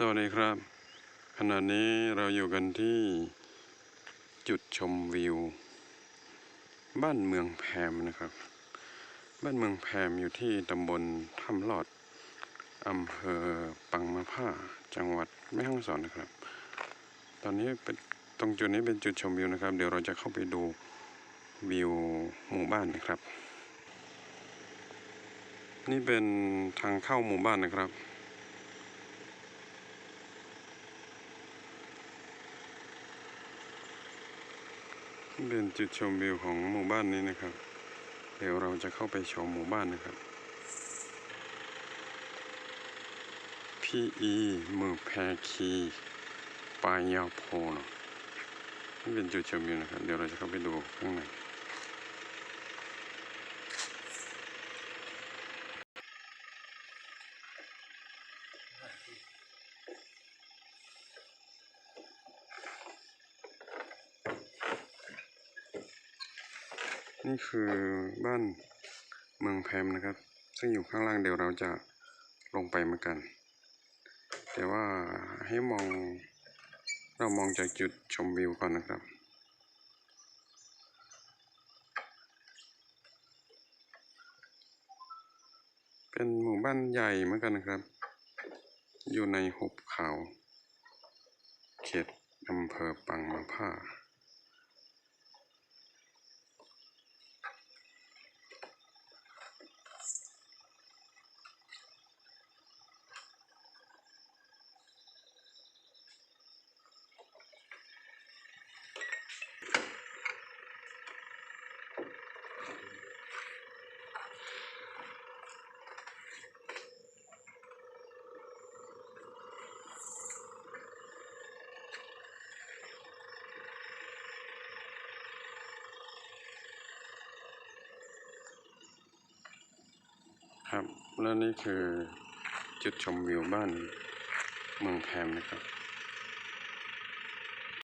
สวัสดีครับ ขณะนี้เราอยู่กันที่จุดชมวิว บ้านเมืองแพมนะครับ บ้านเมืองแพมอยู่ที่ตำบลถ้ำลอดอำเภอปังมะผ้าจังหวัดแม่ฮ่องสอนนะครับ ตอนนี้เป็นตรงจุดนี้เป็นจุดชมวิวนะครับ เดี๋ยวเราจะเข้าไปดูวิวหมู่บ้านนะครับ นี่เป็นทางเข้าหมู่บ้านนะครับ เป็นจุดชมวิวของหมู่บ้านนี้นะครับ เดี๋ยวเราจะเข้าไปชมหมู่บ้านนะครับ พี่อีมือแพคีปลายยาวโพนนี่เป็นจุดชมวิวนะครับ เดี๋ยวเราจะเข้าไปดูข้างใน นี่คือบ้านเมืองแพมนะครับ ซึ่งอยู่ข้างล่างเดี๋ยวเราจะลงไปเหมือนกัน แต่ว่าให้มองเรามองจากจุดชมวิวก่อนนะครับเป็นหมู่บ้านใหญ่เหมือนกันนะครับ อยู่ในหุบเขา เขตอำเภอปังมะผ้า ครับและนี่คือจุดชมวิวบ้านเมืองแพมนะครับ